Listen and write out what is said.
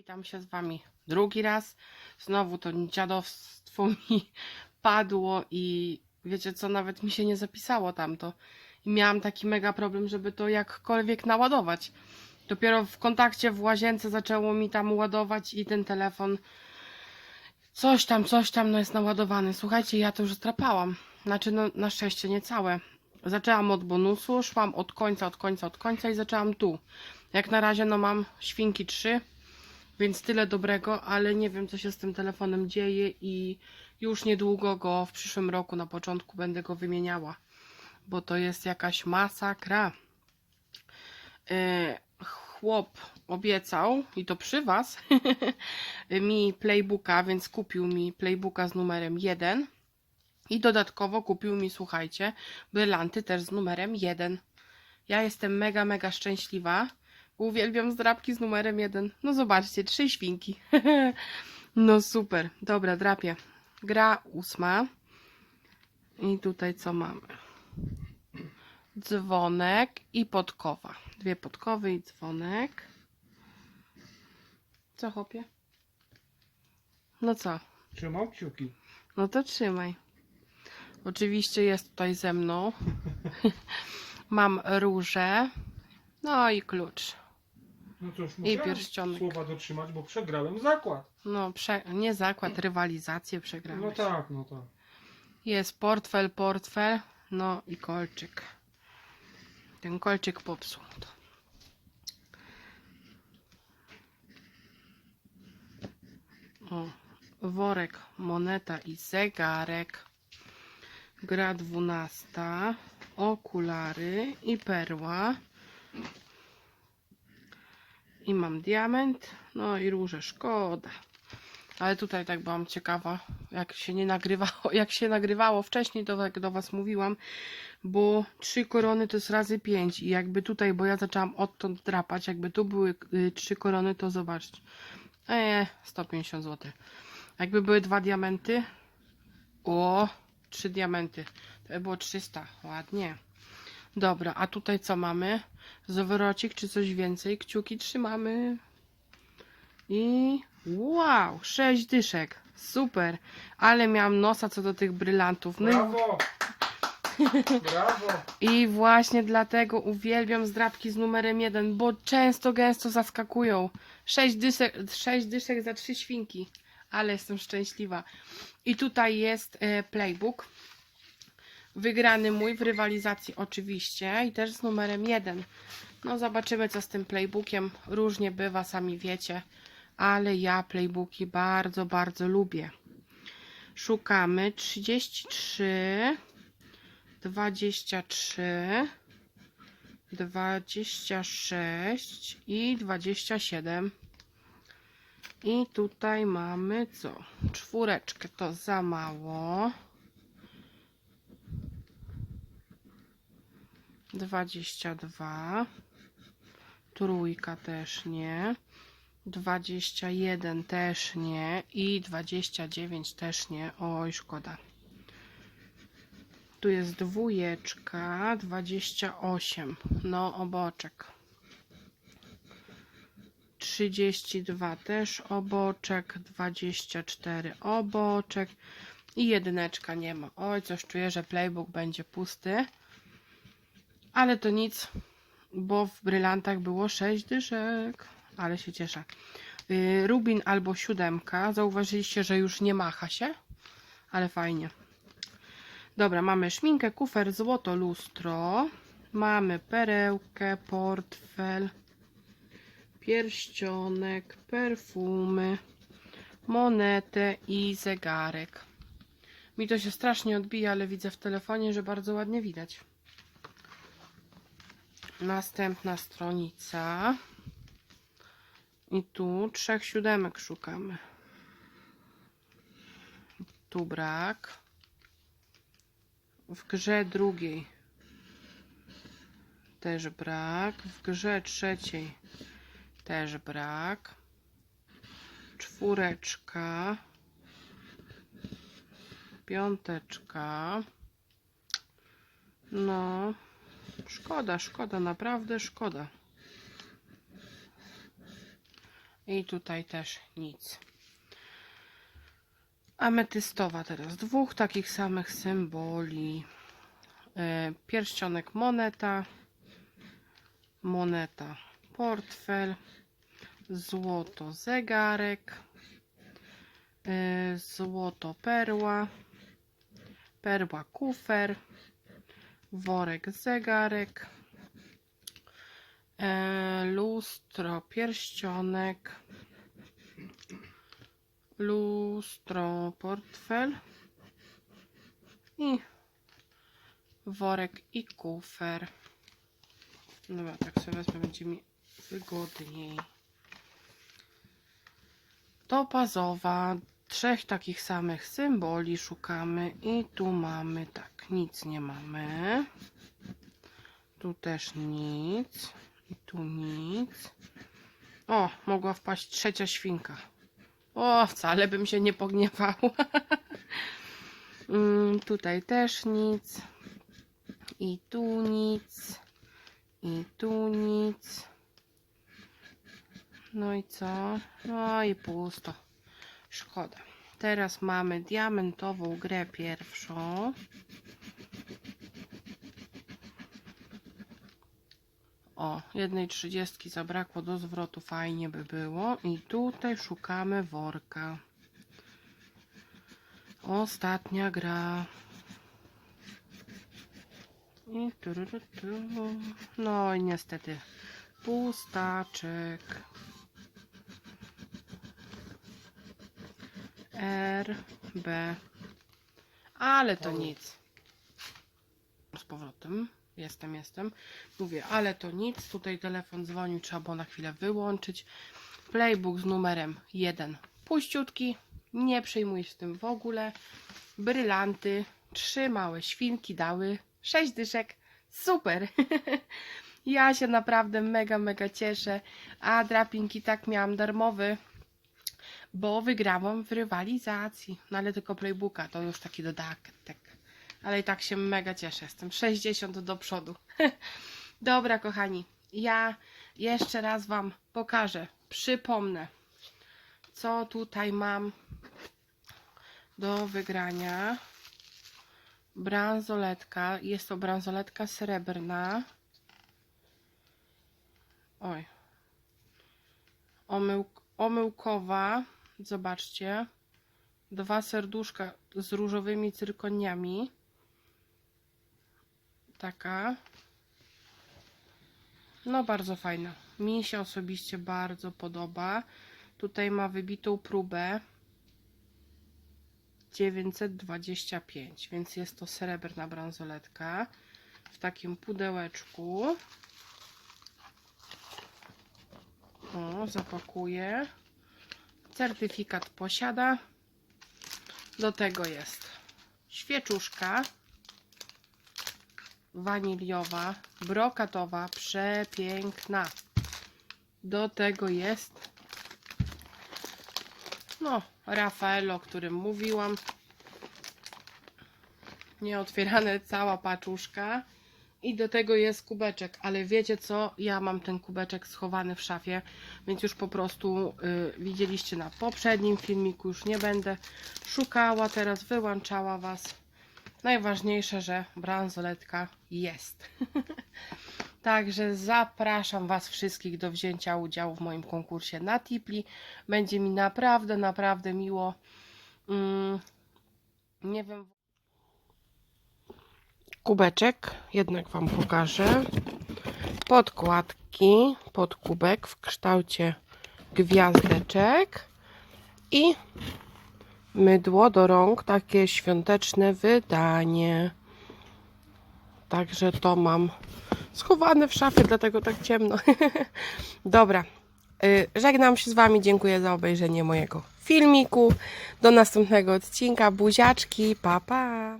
Witam się z Wami drugi raz. Znowu to dziadostwo mi padło i wiecie co, nawet mi się nie zapisało tamto. I miałam taki mega problem, żeby to jakkolwiek naładować. Dopiero w kontakcie w łazience zaczęło mi tam ładować i ten telefon coś tam, coś tam no jest naładowany. Słuchajcie, ja to już strapałam. Znaczy, no, na szczęście nie całe. Zaczęłam od bonusu, szłam od końca, od końca, od końca i zaczęłam tu. Jak na razie, no mam świnki 3, więc tyle dobrego, ale nie wiem, co się z tym telefonem dzieje i już niedługo go w przyszłym roku, na początku, będę go wymieniała, bo to jest jakaś masakra. E, Chłop obiecał, i to przy Was, mi playbooka, więc kupił mi playbooka z numerem 1 i dodatkowo kupił mi, słuchajcie, brylanty też z numerem 1. Ja jestem mega, mega szczęśliwa. Uwielbiam zdrapki z numerem 1. No zobaczcie, trzy świnki. no super. Dobra, drapię. Gra ósma. I tutaj co mamy? Dzwonek i podkowa. Dwie podkowy i dzwonek. Co chopie? No co? Trzymam kciuki. No to trzymaj. Oczywiście jest tutaj ze mną. Mam róże. No i klucz. No cóż, I pierścionek. słowa dotrzymać, bo przegrałem zakład. No, prze... nie zakład, rywalizację przegramy. No tak, no tak. Jest portfel, portfel, no i kolczyk. Ten kolczyk popsuł. To. O, worek, moneta i zegarek. Gra dwunasta. Okulary i perła. I mam diament. No i róże, szkoda. Ale tutaj tak byłam ciekawa, jak się nie nagrywało, jak się nagrywało wcześniej, to tak do Was mówiłam, bo trzy korony to jest razy pięć i jakby tutaj, bo ja zaczęłam odtąd drapać, jakby tu były y, trzy korony, to zobaczcie. Eee, 150 zł. Jakby były dwa diamenty, o, trzy diamenty, to by było 300, ładnie. Dobra, a tutaj co mamy? Zawrocik czy coś więcej? Kciuki trzymamy. I wow, sześć dyszek. Super. Ale miałam nosa co do tych brylantów. No i, Brawo! Brawo! i właśnie dlatego uwielbiam zdrabki z numerem jeden, bo często gęsto zaskakują. Sześć dyszek, sześć dyszek za trzy świnki. Ale jestem szczęśliwa. I tutaj jest e, playbook. Wygrany mój w rywalizacji oczywiście i też z numerem 1. No zobaczymy co z tym playbookiem. Różnie bywa, sami wiecie. Ale ja playbooki bardzo, bardzo lubię. Szukamy 33, 23, 26 i 27. I tutaj mamy co? Czwóreczkę to za mało. 22. Trójka też nie. 21 też nie. I 29 też nie. Oj, szkoda. Tu jest dwójeczka. 28. No, oboczek. 32 też oboczek. 24 oboczek. I jedyneczka nie ma. Oj, coś czuję, że playbook będzie pusty. Ale to nic, bo w brylantach było 6 dyszek. Ale się cieszę. Yy, Rubin albo siódemka. Zauważyliście, że już nie macha się? Ale fajnie. Dobra, mamy szminkę, kufer, złoto, lustro. Mamy perełkę, portfel, pierścionek, perfumy, monetę i zegarek. Mi to się strasznie odbija, ale widzę w telefonie, że bardzo ładnie widać. Następna stronica. I tu trzech siódemek szukamy. Tu brak. W grze drugiej też brak. W grze trzeciej też brak. Czwóreczka. Piąteczka. No. Szkoda, szkoda, naprawdę szkoda. I tutaj też nic. Ametystowa teraz. Dwóch takich samych symboli. E, Pierścionek moneta. Moneta portfel. Złoto zegarek. e, Złoto perła. Perła kufer. Worek zegarek. E, lustro pierścionek. Lustro portfel. I worek i kufer. Dobra, tak sobie wezmę, będzie mi wygodniej. Topazowa. Trzech takich samych symboli szukamy i tu mamy tak, nic nie mamy. Tu też nic. I tu nic. O, mogła wpaść trzecia świnka. O, wcale bym się nie pogniewała. Mm, tutaj też nic. I tu nic. I tu nic. No i co? No i pusto. Szkoda. Teraz mamy diamentową grę pierwszą. O, jednej trzydziestki zabrakło do zwrotu, fajnie by było. I tutaj szukamy worka. Ostatnia gra. I tururu, tu. No i niestety pustaczek. R, B. Ale to nic. Z powrotem. Jestem, jestem. Mówię, ale to nic. Tutaj telefon dzwonił, trzeba było na chwilę wyłączyć. Playbook z numerem 1. Puściutki. Nie przejmuj się tym w ogóle. Brylanty. Trzy małe świnki dały. Sześć dyszek. Super. ja się naprawdę mega, mega cieszę. A drapinki tak miałam darmowy bo wygrałam w rywalizacji. No ale tylko playbooka, to już taki dodatek. Ale i tak się mega cieszę. Jestem 60 do przodu. Dobra, kochani. Ja jeszcze raz Wam pokażę, przypomnę, co tutaj mam do wygrania. Bransoletka. Jest to bransoletka srebrna. Oj. Omyłk, omyłkowa. Zobaczcie. Dwa serduszka z różowymi cyrkoniami. Taka. No bardzo fajna. Mi się osobiście bardzo podoba. Tutaj ma wybitą próbę 925, więc jest to srebrna bransoletka w takim pudełeczku. O, zapakuję. Certyfikat posiada. Do tego jest świeczuszka waniliowa, brokatowa, przepiękna. Do tego jest no, Rafael, o którym mówiłam. Nieotwierane cała paczuszka. I do tego jest kubeczek, ale wiecie co? Ja mam ten kubeczek schowany w szafie, więc już po prostu y, widzieliście na poprzednim filmiku, już nie będę szukała, teraz wyłączała Was. Najważniejsze, że bransoletka jest. Także zapraszam Was wszystkich do wzięcia udziału w moim konkursie na Tipli. Będzie mi naprawdę, naprawdę miło. Mm, nie wiem. Kubeczek, jednak Wam pokażę. Podkładki pod kubek w kształcie gwiazdeczek i mydło do rąk, takie świąteczne wydanie. Także to mam schowane w szafie, dlatego tak ciemno. Dobra, y, żegnam się z Wami, dziękuję za obejrzenie mojego filmiku. Do następnego odcinka, buziaczki, pa pa!